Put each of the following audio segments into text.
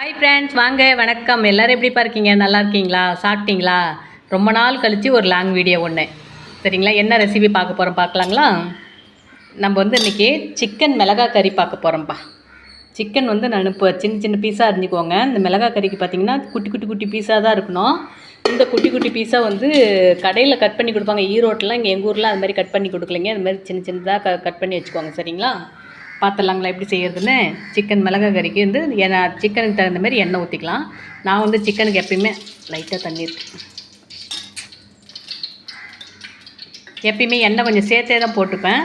Hi friends வாங்க வணக்கம். எல்லோரும் எப்படிப்பா இருக்கீங்க? நல்லா இருக்கீங்களா? சாப்பிட்டீங்களா? ரொம்ப நாள் கழித்து ஒரு லாங் வீடியோ ஒன்று சரிங்களா? என்ன ரெசிபி பார்க்க போகிறோம் பார்க்கலாங்களா? நம்ம வந்து இன்றைக்கி சிக்கன் மிளகா கறி பார்க்க போகிறோம்ப்பா சிக்கன் வந்து நான் இப்போ சின்ன சின்ன பீஸாக அறிஞ்சிக்கோங்க. இந்த மிளகா கறிக்கு பார்த்தீங்கன்னா குட்டி குட்டி குட்டி பீஸாக தான் இருக்கணும். இந்த குட்டி குட்டி பீஸாக வந்து கடையில் கட் பண்ணி கொடுப்பாங்க. ஈரோட்டில் இங்கே எங்கள் ஊரில் அது மாதிரி கட் பண்ணி கொடுக்கலைங்க. அது மாதிரி சின்ன சின்னதாக க கட் பண்ணி வச்சுக்கோங்க. சரிங்களா? பார்த்துடலாங்களா எப்படி செய்கிறதுன்னு சிக்கன் மிளகா கறிக்கு வந்து ஏன்னா சிக்கனுக்கு தகுந்த மாதிரி எண்ணெய் ஊற்றிக்கலாம் நான் வந்து சிக்கனுக்கு எப்பயுமே லைட்டாக தண்ணி இருக்கு எப்பயுமே எண்ணெய் கொஞ்சம் சேர்த்தே தான் போட்டுப்பேன்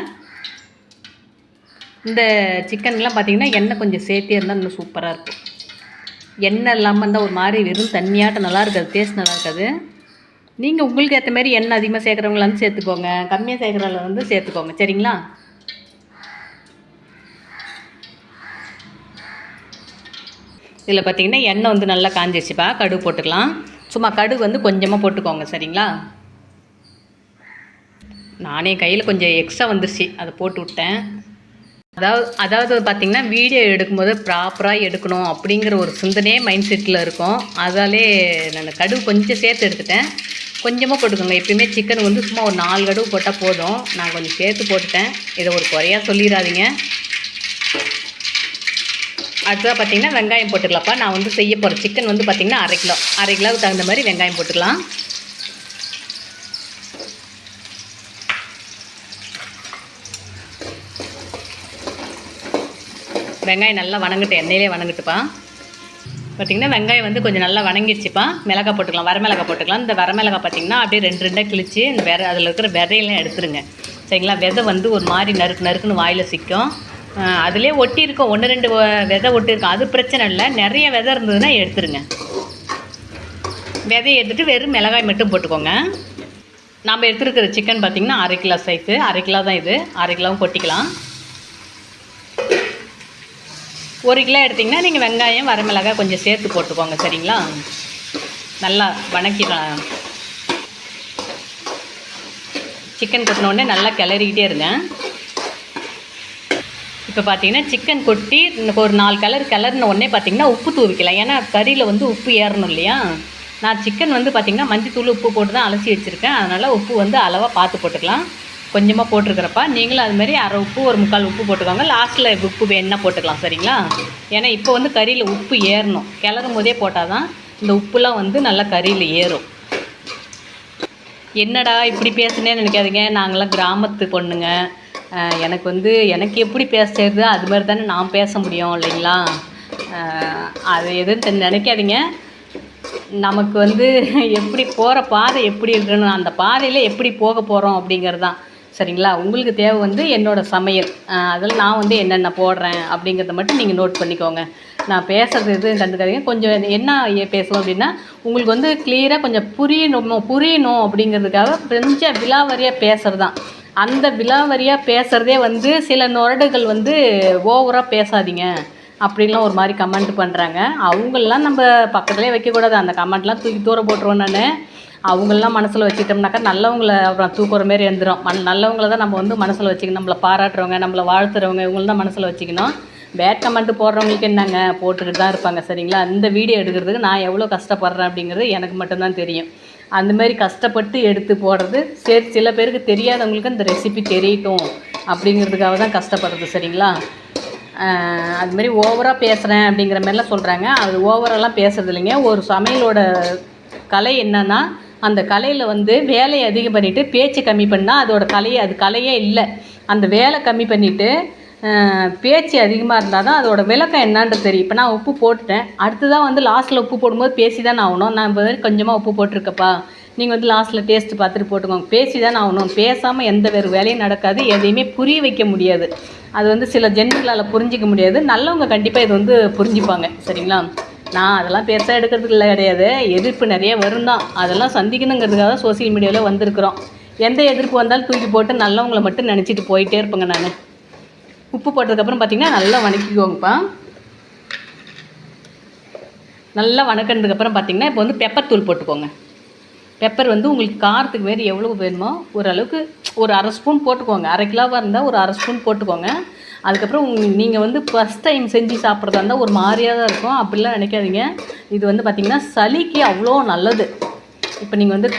இந்த சிக்கன்லாம் பார்த்தீங்கன்னா எண்ணெய் கொஞ்சம் சேர்த்தே இருந்தால் இன்னும் சூப்பராக இருக்கும். எண்ணெய் இல்லாமல் இருந்தால் ஒரு மாதிரி வெறும் தண்ணியாட்டம் நல்லா இருக்காது டேஸ்ட் நல்லா இருக்காது. நீங்கள் உங்களுக்கு ஏற்ற மாதிரி எண்ணெய் அதிகமாக சேர்க்குறவங்களாம் சேர்த்துக்கோங்க. கம்மியாக சேர்க்குறவங்கள வந்து சேர்த்துக்கோங்க. சரிங்களா? இதில் பார்த்தீங்கன்னா எண்ணெய் வந்து நல்லா காஞ்சிச்சுப்பா கடுகு போட்டுக்கலாம். சும்மா கடுகு வந்து கொஞ்சமாக போட்டுக்கோங்க சரிங்களா? நானே கையில் கொஞ்சம் எக்ஸ்ட்ரா வந்துருச்சு. அதை போட்டு விட்டேன். அதாவது அதாவது பார்த்திங்கன்னா வீடியோ எடுக்கும்போது ப்ராப்பராக எடுக்கணும் அப்படிங்கிற ஒரு சிந்தனையே மைண்ட் செட்டில் இருக்கும். அதாலே நான் கடுகு கொஞ்சம் சேர்த்து எடுத்துட்டேன். கொஞ்சமாக போட்டுக்கோங்க. எப்பயுமே சிக்கன் வந்து சும்மா ஒரு நாலு கடுகு போட்டால் போதும். நான் கொஞ்சம் சேர்த்து போட்டுட்டேன். இதை ஒரு குறையாக சொல்லிடாதீங்க. அடுத்ததாக பார்த்தீங்கன்னா வெங்காயம் போட்டுக்கலாம்ப்பா. நான் வந்து செய்ய போகிற சிக்கன் வந்து பார்த்திங்கன்னா அரை கிலோ. அரை கிலோவுக்கு தகுந்த மாதிரி வெங்காயம் போட்டுக்கலாம். வெங்காயம் நல்லா வணங்கிட்டு எண்ணெயிலே வணங்கிட்டுப்பா. பார்த்திங்கன்னா வெங்காயம் வந்து கொஞ்சம் நல்லா வணங்கிடுச்சுப்பா. மிளகா போட்டுக்கலாம். வரமிளகா போட்டுக்கலாம். இந்த வரமிளகா பார்த்திங்கன்னா அப்படியே ரெண்டு ரெண்டாக கிழிச்சு இந்த விர அதில் இருக்கிற விதையெல்லாம் எடுத்துருங்க. சரிங்களா? விதை வந்து ஒரு மாதிரி நறுக்கு நறுக்குன்னு வாயில் சிக்கும். அதிலே ஒட்டி இருக்கும் ஒன்று ரெண்டு வ- விதை ஒட்டி இருக்கும் அது பிரச்சனை இல்லை. நிறைய விதை இருந்ததுன்னா எடுத்துருங்க. விதையை எடுத்துட்டு வெறும் மிளகாய் மட்டும் போட்டுக்கோங்க. நாம் எடுத்துருக்கிற சிக்கன் பார்த்திங்கன்னா அரை கிலோ சைஸு அரை கிலோ தான் இது. அரை கிலோவும் கொட்டிக்கலாம். ஒரு கிலோ எடுத்திங்கன்னா நீங்கள் வெங்காயம் வரமிளகாய் கொஞ்சம் சேர்த்து போட்டுக்கோங்க. சரிங்களா? நல்லா வணக்கிடலாம். சிக்கன் கொட்டினோடனே நல்லா கிளறிக்கிட்டே இருங்க. இப்போ பார்த்தீங்கன்னா சிக்கன் கொட்டி ஒரு நாலு கலர் கலர்னு உடனே பார்த்தீங்கன்னா உப்பு தூவிக்கலாம். ஏன்னா கறியில் வந்து உப்பு ஏறணும் இல்லையா? நான் சிக்கன் வந்து பார்த்திங்கன்னா மஞ்சத்தூள் உப்பு போட்டு தான் அலசி வச்சுருக்கேன். அதனால் உப்பு வந்து அளவாக பார்த்து போட்டுக்கலாம். கொஞ்சமாக போட்டிருக்கிறப்ப நீங்களும் அதுமாதிரி அரை உப்பு ஒரு முக்கால் உப்பு போட்டுக்கோங்க. லாஸ்ட்டில் உப்பு வேணுன்னா போட்டுக்கலாம் சரிங்களா? ஏன்னா இப்போ வந்து கறியில் உப்பு ஏறணும். கிளறும் போதே போட்டால் தான் இந்த உப்புலாம் வந்து நல்லா கறியில் ஏறும். என்னடா இப்படி பேசுனேன்னு நினைக்காதீங்க. நாங்களாம் கிராமத்து பொண்ணுங்க. எனக்கு வந்து எனக்கு எப்படி பேசுறது அது மாதிரி தானே நான் பேச முடியும் இல்லைங்களா? அது எதுவும் நினைக்காதீங்க. நமக்கு வந்து எப்படி போகிற பாதை எப்படி இருக்கணும் அந்த பாதையில் எப்படி போக போகிறோம் அப்படிங்கிறது தான். சரிங்களா? உங்களுக்கு தேவை வந்து என்னோடய சமையல். அதில் நான் வந்து என்னென்ன போடுறேன் அப்படிங்கிறத மட்டும் நீங்கள் நோட் பண்ணிக்கோங்க. நான் பேசுகிறது எதுவும் கண்டுக்காதீங்க. கொஞ்சம் என்ன பேசுவோம் அப்படின்னா உங்களுக்கு வந்து கிளியராக கொஞ்சம் புரியணும் புரியணும் அப்படிங்கிறதுக்காக கொஞ்சம் விலாவரியாக பேசுகிறது தான். அந்த விலாவரியாக பேசுகிறதே வந்து சில நொரடுகள் வந்து ஓவராக பேசாதீங்க. அப்படின்லாம் ஒரு மாதிரி கமெண்ட் பண்ணுறாங்க அவங்களெலாம் நம்ம பக்கத்துலேயே வைக்கக்கூடாது. அந்த கமெண்ட்லாம் தூக்கி தூர போட்டுருவோம் நான். அவங்களெலாம் மனசில் வச்சுக்கிட்டோம்னாக்கா நல்லவங்கள அப்புறம் தூக்குற மாரி எழுந்துடும் மண் நல்லவங்கள தான் நம்ம வந்து மனசில் வச்சுக்கணும். நம்மளை பாராட்டுறவங்க நம்மளை வாழ்த்துறவங்க இவங்கள தான் மனசில் வச்சுக்கணும். பேட் கமெண்ட் போடுறவங்களுக்கு என்னங்க? போட்டுக்கிட்டு தான் இருப்பாங்க சரிங்களா? இந்த வீடியோ எடுக்கிறதுக்கு நான் எவ்வளோ கஷ்டப்படுறேன் அப்படிங்கிறது எனக்கு மட்டும்தான் தெரியும். அந்த மாதிரி கஷ்டப்பட்டு எடுத்து போடுறது சரி சில பேருக்கு தெரியாதவங்களுக்கு அந்த ரெசிபி தெரியட்டும் அப்படிங்கிறதுக்காக தான் கஷ்டப்படுறது சரிங்களா? அதுமாரி அது மாதிரி ஓவராக பேசுகிறேன் அப்படிங்கிற மாதிரிலாம் சொல்கிறாங்க அது ஓவரெல்லாம் பேசுறது இல்லைங்க. ஒரு சமையலோட கலை என்னன்னா அந்த கலையில் வந்து வேலையை அதிகம் பண்ணிவிட்டு பேச்சு கம்மி பண்ணால் அதோட கலையை அது கலையே இல்லை. அந்த வேலை கம்மி பண்ணிவிட்டு பேச்சு அதிகமாக இருந்தால் தான் அதோட விளக்கம் என்னன்றது தெரியும். இப்போ நான் உப்பு போட்டுட்டேன். அடுத்ததான் வந்து லாஸ்ட்டில் உப்பு போடும்போது பேசி தான் ஆகணும். நான் இப்போ கொஞ்சமாக உப்பு போட்டிருக்கப்பா. நீங்கள் வந்து லாஸ்ட்டில் டேஸ்ட்டு பார்த்துட்டு போட்டுக்கோங்க. பேசி தான் ஆகணும். பேசாமல் எந்த வேறு வேலையும் நடக்காது. எதையுமே புரிய வைக்க முடியாது. அது வந்து சில ஜென்மங்களால் புரிஞ்சிக்க முடியாது. நல்லவங்க கண்டிப்பாக இது வந்து புரிஞ்சுப்பாங்க. சரிங்களா? நான் அதெல்லாம் பெருசாக எடுக்கிறதுக்கு இல்லை கிடையாது. எதிர்ப்பு நிறைய வரும் தான் அதெல்லாம் சந்திக்கணுங்கிறதுக்காக தான் சோசியல் மீடியாவில் வந்திருக்கிறோம். எந்த எதிர்ப்பு வந்தாலும் தூக்கி போட்டு நல்லவங்களை மட்டும் நினச்சிட்டு போயிட்டே இருப்பேங்க நான். உப்பு போட்டதுக்கப்புறம் பார்த்தீங்கன்னா நல்லா வணக்கிக்கோங்கப்பா. நல்லா வணக்கினதுக்கப்புறம் பார்த்தீங்கன்னா இப்போ வந்து பெப்பர் தூள் போட்டுக்கோங்க. பெப்பர் வந்து உங்களுக்கு காரத்துக்கு மாரி எவ்வளோ வேணுமோ ஓரளவுக்கு ஒரு அரை ஸ்பூன் போட்டுக்கோங்க. அரை கிலோவாக இருந்தால் ஒரு அரை ஸ்பூன் போட்டுக்கோங்க. அதுக்கப்புறம் நீங்கள் வந்து ஃபஸ்ட் டைம் செஞ்சு சாப்பிட்றதா இருந்தால் ஒரு மாதிரியாக தான் இருக்கும். அப்படிலாம் நினைக்காதீங்க. இது வந்து பார்த்திங்கன்னா சளிக்கு அவ்வளோ நல்லது. இப்போ நீங்கள் வந்து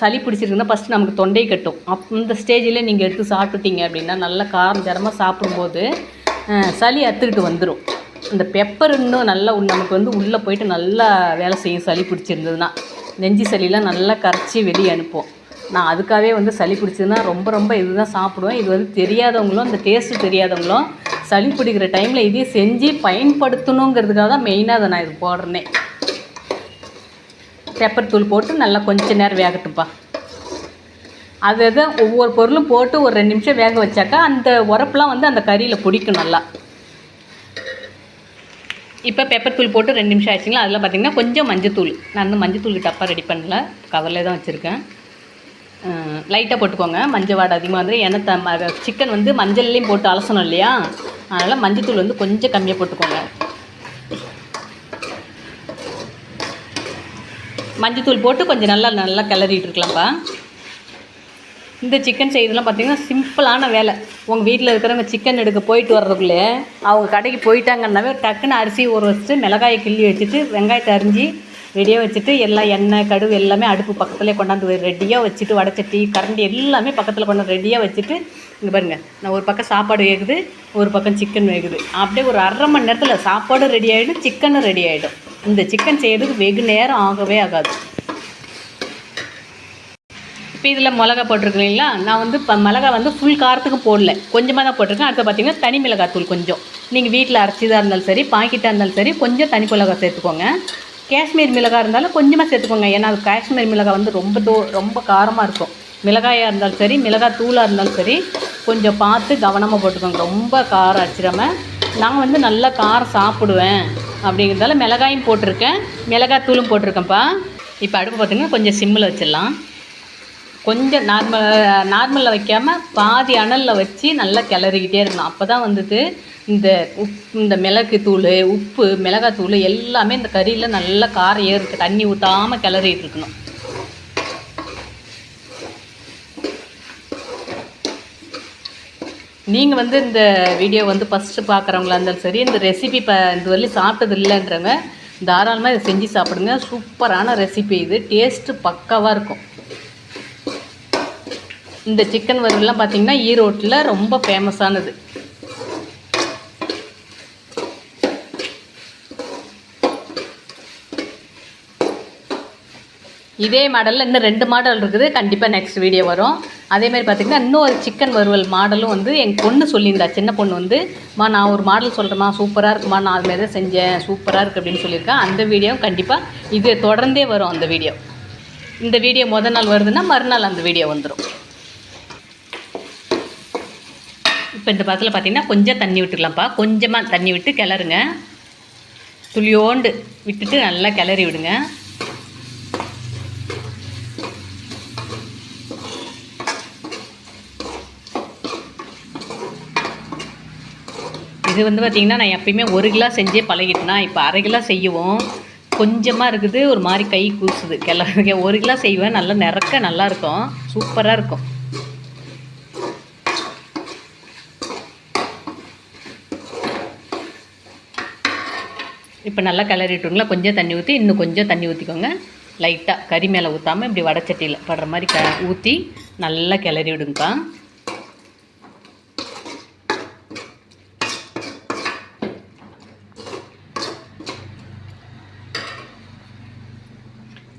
சளி பிடிச்சிருக்குன்னா ஃபஸ்ட்டு நமக்கு தொண்டை கட்டும். அப் இந்த ஸ்டேஜில் நீங்கள் எடுத்து சாப்பிட்டுட்டீங்க அப்படின்னா நல்லா காரம் சாப்பிடும்போது சளி அத்துக்கிட்டு வந்துடும் இந்த பெப்பர் இன்னும் நல்லா நமக்கு வந்து உள்ளே போயிட்டு நல்லா வேலை செய்யும் சளி பிடிச்சிருந்ததுன்னா. நெஞ்சு சளியெலாம் நல்லா கரைச்சி வெளியே அனுப்பும். நான் அதுக்காகவே வந்து சளி பிடிச்சதுன்னா ரொம்ப ரொம்ப இதுதான் சாப்பிடுவேன். இது வந்து தெரியாதவங்களும் இந்த டேஸ்ட்டு தெரியாதவங்களும் சளி பிடிக்கிற டைமில் இதையும் செஞ்சு பயன்படுத்தணுங்கிறதுக்காக தான் மெயினாக அதை நான் இது போடுறேனே. பெப்பர் தூள் போட்டு நல்லா கொஞ்ச நேரம் வேகட்டும்ப்பா அது அது ஒவ்வொரு பொருளும் போட்டு ஒரு ரெண்டு நிமிஷம் வேக வச்சாக்கா அந்த உரப்புலாம் வந்து அந்த கறியில் பிடிக்கும் நல்லா. இப்போ பெப்பர் தூள் போட்டு ரெண்டு நிமிஷம் ஆச்சுங்களா? அதில் பார்த்தீங்கன்னா கொஞ்சம் மஞ்சத்தூள் நான் வந்து மஞ்சத்தூள் டப்பா ரெடி பண்ணல. கவரில் தான் வச்சுருக்கேன். லைட்டாக போட்டுக்கோங்க. மஞ்சள் வாடை அதிகமாக வந்து ஏன்னா த சிக்கன் வந்து மஞ்சள்லேயும் போட்டு அலசணும் இல்லையா? அதனால் மஞ்சத்தூள் வந்து கொஞ்சம் கம்மியாக போட்டுக்கோங்க. மஞ்சத்தூள் போட்டு கொஞ்சம் நல்லா நல்லா கிளறிட்டு இருக்கலாம்ப்பா. இந்த சிக்கன் செய்யறதுலாம் பார்த்தீங்கன்னா சிம்பிளான வேலை. உங்கள் வீட்டில் இருக்கிறவங்க சிக்கன் எடுக்க போயிட்டு வர்றதுக்குள்ளே அவங்க கடைக்கு போயிட்டாங்கன்னாவே டக்குன்னு அரிசி ஊற வச்சுட்டு மிளகாயை கிள்ளி வச்சுட்டு வெங்காயத்தை அரிஞ்சு ரெடியாக வச்சுட்டு எல்லாம் எண்ணெய் கடுகு எல்லாமே அடுப்பு பக்கத்துலேயே கொண்டாந்து ரெடியாக வச்சுட்டு வடச்சட்டி கரண்டி எல்லாமே பக்கத்தில் கொண்டாந்து ரெடியாக வச்சுட்டு இங்கே பாருங்கள் நான் ஒரு பக்கம் சாப்பாடு வேகுது ஒரு பக்கம் சிக்கன் வேகுது. அப்படியே ஒரு அரை மணி நேரத்தில் சாப்பாடும் ரெடி ஆகிடும் சிக்கனும் ரெடி ஆகிடும் இந்த சிக்கன் செய்யறதுக்கு வெகு நேரம் ஆகவே ஆகாது. இப்போ இதில் மிளகா போட்டிருக்கீங்களா இல்லைங்களா? நான் வந்து இப்போ மிளகா வந்து ஃபுல் காரத்துக்கு போடல. கொஞ்சமாக தான் போட்டிருக்கேன். அடுத்து பார்த்தீங்கன்னா தனி மிளகாத்தூள் கொஞ்சம். நீங்கள் வீட்டில் அரைச்சிதாக இருந்தாலும் சரி பாக்கெட்டாக இருந்தாலும் சரி கொஞ்சம் தனி மிளகா சேர்த்துக்கோங்க. காஷ்மீர் மிளகா இருந்தாலும் கொஞ்சமாக சேர்த்துக்கோங்க. ஏன்னா அது காஷ்மீர் மிளகா வந்து ரொம்ப தோ ரொம்ப காரமாக இருக்கும். மிளகாயாக இருந்தாலும் சரி மிளகாய் தூளாக இருந்தாலும் சரி கொஞ்சம் பார்த்து கவனமாக போட்டுக்கோங்க. ரொம்ப காரம் அடிச்சிடாம. நான் வந்து நல்லா காரம் சாப்பிடுவேன். அப்படிங்கிறதால மிளகாயும் போட்டிருக்கேன். மிளகாய் தூளும் போட்டிருக்கேன்ப்பா. இப்போ அடுப்பு பார்த்தீங்கன்னா கொஞ்சம் சிம்மில் வச்சிடலாம். கொஞ்சம் நார்மல் நார்மலில் வைக்காமல் பாதி அனலில் வச்சு நல்லா கிளறிக்கிட்டே இருக்கணும் அப்போ தான் வந்துட்டு இந்த உப் இந்த மிளகு தூள் உப்பு மிளகாய் தூள் எல்லாமே இந்த கறியில் நல்லா காரம் ஏறுக்கு தண்ணி ஊற்றாமல் கிளறிட்டு இருக்கணும். நீங்கள் வந்து இந்த வீடியோ வந்து ஃபஸ்ட்டு பார்க்குறவங்களா இருந்தாலும் சரி இந்த ரெசிபி இப்போ இதுவரையும் சாப்பிட்டது இல்லைன்றவங்க தாராளமாக இதை செஞ்சு சாப்பிடுங்க. சூப்பரான ரெசிபி இது. டேஸ்ட்டு பக்காவாக இருக்கும். இந்த சிக்கன் வறுவலாம் பார்த்தீங்கன்னா ஈரோட்டில் ரொம்ப ஃபேமஸானது இதே மாடலில் இன்னும் ரெண்டு மாடல் இருக்குது. கண்டிப்பாக நெக்ஸ்ட் வீடியோ வரும். அதே மாதிரி பார்த்திங்கன்னா இன்னொரு சிக்கன் வறுவல் மாடலும் வந்து என் பொண்ணு சொல்லியிருந்தா. சின்ன பொண்ணு வந்து மா நான் ஒரு மாடல் சொல்கிறேம்மா சூப்பராக இருக்குமா நான் அதுமாரி தான் செஞ்சேன் சூப்பராக இருக்குது அப்படின்னு சொல்லியிருக்கேன் அந்த வீடியோவும் கண்டிப்பாக இது தொடர்ந்தே வரும் அந்த வீடியோ. இந்த வீடியோ முத நாள் வருதுன்னா மறுநாள் அந்த வீடியோ வந்துடும் இப்போ இந்த பக்கத்தில் பார்த்தீங்கன்னா கொஞ்சம் தண்ணி விட்டுக்கலாம்ப்பா. கொஞ்சமாக தண்ணி விட்டு கிளறுங்க. துளியோண்டு விட்டுட்டு நல்லா கிளறி விடுங்க. இது வந்து பார்த்திங்கன்னா நான் எப்பயுமே ஒரு கிலோ செஞ்சே பழகிட்டேன்னா இப்போ அரை கிலோ செய்வோம் கொஞ்சமாக இருக்குது. ஒரு மாதிரி கை கூசுது. கிளறு ஒரு கிலோ செய்வேன். நல்லா நிறக்க நல்லாயிருக்கும் சூப்பராக இருக்கும். இப்போ நல்லா கிளறிட்டுங்களா கொஞ்சம் தண்ணி ஊற்றி இன்னும் கொஞ்சம் தண்ணி ஊற்றிக்கோங்க லைட்டாக கறி மேலே ஊற்றாமல் இப்படி வடச்சட்டியில் படுற மாதிரி க ஊற்றி நல்லா கிளறி விடுங்கப்பா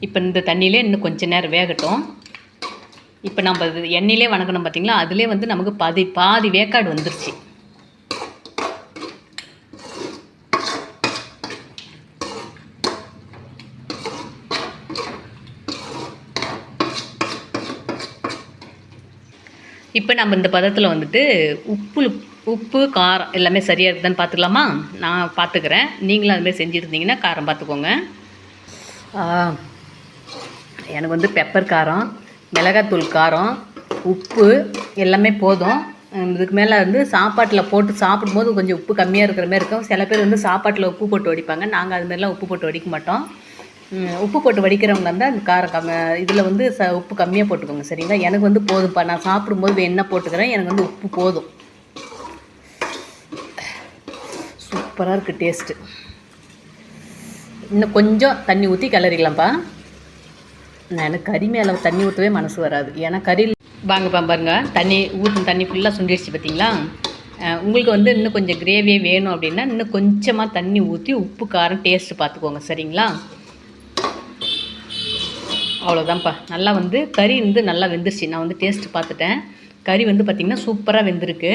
இப்போ இந்த தண்ணியிலே இன்னும் கொஞ்சம் நேரம் வேகட்டும். இப்போ நம்ம இது எண்ணெயிலே வணக்கணும் பார்த்தீங்களா அதிலே வந்து நமக்கு பாதி பாதி வேக்காடு வந்துருச்சு. இப்போ நம்ம இந்த பதத்தில் வந்துட்டு உப்பு உப்பு காரம் எல்லாமே சரியாக இருக்குதான்னு பார்த்துக்கலாமா நான் பார்த்துக்கிறேன் நீங்களும் அதுமாதிரி செஞ்சுருந்தீங்கன்னா காரம் பார்த்துக்கோங்க எனக்கு வந்து பெப்பர் காரம் மிளகாத்தூள் காரம் உப்பு எல்லாமே போதும். இதுக்கு மேலே வந்து சாப்பாட்டில் போட்டு சாப்பிடும்போது கொஞ்சம் உப்பு கம்மியாக இருக்கிற மாதிரி இருக்கும். சில பேர் வந்து சாப்பாட்டில் உப்பு போட்டு வடிப்பாங்க. நாங்கள் அதுமாதிரிலாம் உப்பு போட்டு வடிக்க மாட்டோம். உப்பு போட்டு வடிக்கிறவங்க இருந்தால் அந்த காரம் கம்ம இதில் வந்து ச உப்பு கம்மியாக போட்டுக்கோங்க சரிங்களா? எனக்கு வந்து போதும்ப்பா. நான் சாப்பிடும்போது என்ன போட்டுக்கிறேன். எனக்கு வந்து உப்பு போதும். சூப்பராக இருக்குது டேஸ்ட்டு இன்னும் கொஞ்சம் தண்ணி ஊற்றி கிளறிக்கலாம்ப்பா எனக்கு கறி மேலே தண்ணி ஊற்றவே மனசு வராது. ஏன்னா கறி வாங்க பாருங்க. தண்ணி ஊற்றும் தண்ணி ஃபுல்லாக சுண்டிடுச்சு பார்த்தீங்களா உங்களுக்கு வந்து இன்னும் கொஞ்சம் கிரேவியே வேணும் அப்படின்னா இன்னும் கொஞ்சமாக தண்ணி ஊற்றி உப்பு காரம் டேஸ்ட்டு பார்த்துக்கோங்க சரிங்களா? அவ்வளோதான்ப்பா நல்லா வந்து கறி வந்து நல்லா வெந்துருச்சு. நான் வந்து டேஸ்ட் பார்த்துட்டேன் கறி வந்து பார்த்திங்கன்னா சூப்பராக வெந்திருக்கு.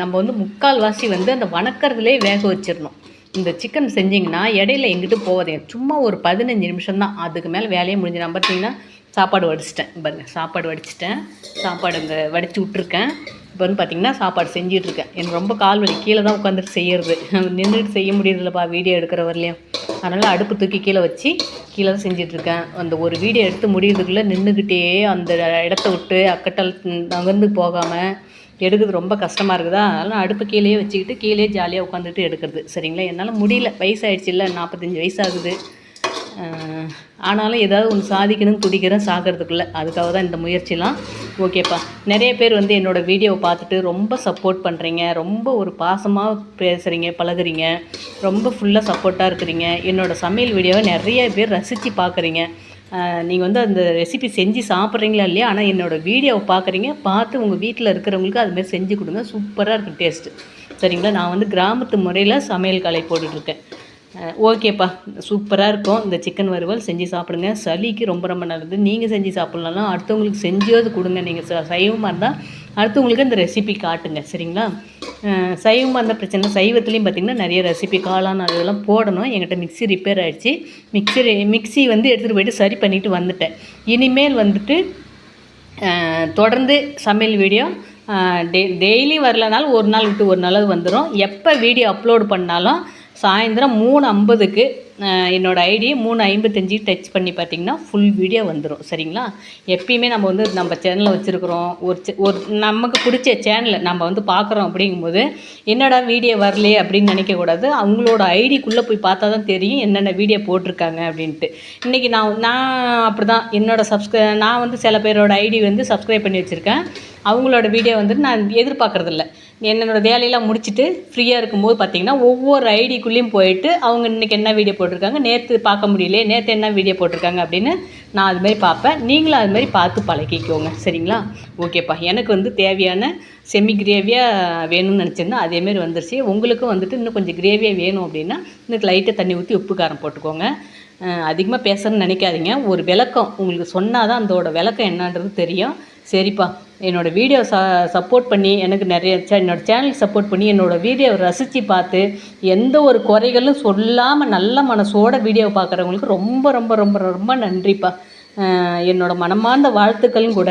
நம்ம வந்து முக்கால் வாசி வந்து அந்த வணக்கறதுலே வேக வச்சிடணும். இந்த சிக்கன் செஞ்சிங்கன்னா இடையில எங்கிட்டு போவதே சும்மா ஒரு பதினஞ்சு நிமிஷம் தான் அதுக்கு மேலே வேலையை முடிஞ்சு நான் பார்த்தீங்கன்னா சாப்பாடு வடிச்சிட்டேன். பாருங்க சாப்பாடு வடிச்சிட்டேன். சாப்பாடு இங்கே வடித்து விட்ருக்கேன் இப்போ வந்து பார்த்திங்கன்னா சாப்பாடு செஞ்சிட்ருக்கேன் எனக்கு ரொம்ப கால் வலி. கீழே தான் உட்காந்துட்டு செய்யறது. நின்றுட்டு செய்ய முடியறதில்லப்பா வீடியோ எடுக்கிற வரலையும் அதனால் அடுப்பு தூக்கி கீழே வச்சு கீழே தான் செஞ்சிட்ருக்கேன் அந்த ஒரு வீடியோ எடுத்து முடியறதுக்குள்ளே நின்றுக்கிட்டே அந்த இடத்த விட்டு அக்கட்டல் நகர்ந்து போகாமல் எடுக்கிறது ரொம்ப கஷ்டமாக இருக்குதா? அதனால் அடுப்பு கீழேயே வச்சுக்கிட்டு கீழே ஜாலியாக உட்காந்துட்டு எடுக்கிறது. சரிங்களா? என்னால் முடியல. வயசாகிடுச்சு இல்லை நாற்பத்தஞ்சு வயசாகுது. ஆனாலும் ஏதாவது ஒன்று சாதிக்கணும்னு துடிக்கிறேன் சாகிறதுக்குள்ளே. அதுக்காக தான் இந்த முயற்சிலாம். ஓகேப்பா. நிறைய பேர் வந்து என்னோடய வீடியோவை பார்த்துட்டு ரொம்ப சப்போர்ட் பண்ணுறீங்க ரொம்ப ஒரு பாசமாக பேசுகிறீங்க பழகுறீங்க. ரொம்ப ஃபுல்லாக சப்போர்ட்டாக இருக்கிறீங்க. என்னோடய சமையல் வீடியோவை நிறைய பேர் ரசித்து பார்க்குறீங்க. நீங்கள் வந்து அந்த ரெசிபி செஞ்சு சாப்பிட்றீங்களா இல்லையா? ஆனால் என்னோடய வீடியோவை பார்க்குறீங்க பார்த்து உங்கள் வீட்டில் இருக்கிறவங்களுக்கு அதுமாரி செஞ்சு கொடுங்க. சூப்பராக இருக்கும் டேஸ்ட்டு சரிங்களா? நான் வந்து கிராமத்து முறையில் சமையல் கலை போட்டுட்ருக்கேன் ஓகேப்பா சூப்பராக இருக்கும். இந்த சிக்கன் வறுவல் செஞ்சு சாப்பிடுங்க. சளிக்கு ரொம்ப ரொம்ப நல்லது. நீங்கள் செஞ்சு சாப்பிட்லாம் அடுத்தவங்களுக்கு செஞ்சது கொடுங்க. நீங்கள் ச சைவமாக இருந்தால் அடுத்தவங்களுக்கு இந்த ரெசிபி காட்டுங்க சரிங்களா? சைவம் சைவமாக பிரச்சனை சைவத்துலேயும் பார்த்திங்கன்னா நிறைய ரெசிபி காளான் அதெல்லாம் போடணும். என்கிட்ட மிக்ஸி ரிப்பேர் ஆகிடுச்சு மிக்ஸி மிக்ஸி வந்து எடுத்துகிட்டு போயிட்டு சரி பண்ணிவிட்டு வந்துட்டேன். இனிமேல் வந்துட்டு தொடர்ந்து சமையல் வீடியோ டெ டெய்லி வரலனாலும் ஒரு நாள் விட்டு ஒரு நாள் வந்துடும் எப்போ வீடியோ அப்லோட் பண்ணாலும் சாயந்தரம் மூணு ஐம்பதுக்கு என்னோடய ஐடி மூணு ஐம்பத்தஞ்சு டச் பண்ணி பார்த்தீங்கன்னா ஃபுல் வீடியோ வந்துடும் சரிங்களா? எப்பயுமே நம்ம வந்து நம்ம சேனலில் வச்சுருக்குறோம். ஒரு ஒரு நமக்கு பிடிச்ச சேனலை நம்ம வந்து பார்க்குறோம் அப்படிங்கும்போது என்னடா வீடியோ வரலையே அப்படின்னு நினைக்கக்கூடாது அவங்களோட ஐடிக்குள்ளே போய் பார்த்தா தான் தெரியும் என்னென்ன வீடியோ போட்டிருக்காங்க அப்படின்ட்டு. இன்றைக்கி நான் நான் அப்படி தான் என்னோட சப்ஸ்கிரை நான் வந்து சில பேரோட ஐடி வந்து சப்ஸ்கிரைப் பண்ணி வச்சுருக்கேன். அவங்களோட வீடியோ வந்துட்டு நான் எதிர்பார்க்குறதில்ல. என்னோட வேலையெல்லாம் முடிச்சுட்டு ஃப்ரீயாக இருக்கும்போது பார்த்தீங்கன்னா ஒவ்வொரு ஐடிக்குள்ளேயும் போயிட்டு அவங்க இன்றைக்கி என்ன வீடியோ போட்டிருக்காங்க நேற்று பார்க்க முடியலையே நேற்று என்ன வீடியோ போட்டிருக்காங்க அப்படின்னு நான் அதுமாரி பார்ப்பேன். நீங்களும் அதுமாரி பார்த்து பழகிக்கோங்க. சரிங்களா? ஓகேப்பா எனக்கு வந்து தேவையான செமி கிரேவியாக வேணும்னு நினச்சிருந்தேன் அதேமாரி வந்துருச்சு. உங்களுக்கும் வந்துட்டு இன்னும் கொஞ்சம் கிரேவியாக வேணும் அப்படின்னா இன்னும் லைட்டாக தண்ணி ஊற்றி உப்பு காரம் போட்டுக்கோங்க. அதிகமாக பேசணும்னு நினைக்காதீங்க. ஒரு விளக்கம் உங்களுக்கு சொன்னால் தான் அதோட விளக்கம் என்னன்றது தெரியும். சரிப்பா. என்னோடய வீடியோ ச சப்போர்ட் பண்ணி எனக்கு நிறைய சே என்னோடய சேனலுக்கு சப்போர்ட் பண்ணி என்னோடய வீடியோவை ரசித்து பார்த்து எந்த ஒரு குறைகளும் சொல்லாமல் நல்ல மனசோட வீடியோவை பார்க்குறவங்களுக்கு ரொம்ப ரொம்ப ரொம்ப ரொம்ப நன்றிப்பா. என்னோடய என்னோட மனமார்ந்த வாழ்த்துக்களும் கூட.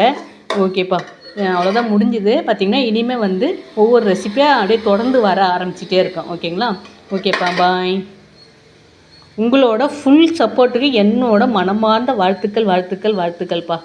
ஓகேப்பா. அவ்வளோதான் முடிஞ்சுது. பார்த்திங்கன்னா இனிமேல் வந்து ஒவ்வொரு ரெசிப்பியாக அப்படியே தொடர்ந்து வர ஆரம்பிச்சிட்டே இருக்கோம். ஓகேங்களா? ஓகேப்பா. பாய் உங்களோட ஃபுல் சப்போர்ட்டுக்கு என்னோட மனமார்ந்த வாழ்த்துக்கள் வாழ்த்துக்கள் வாழ்த்துக்கள்ப்பா.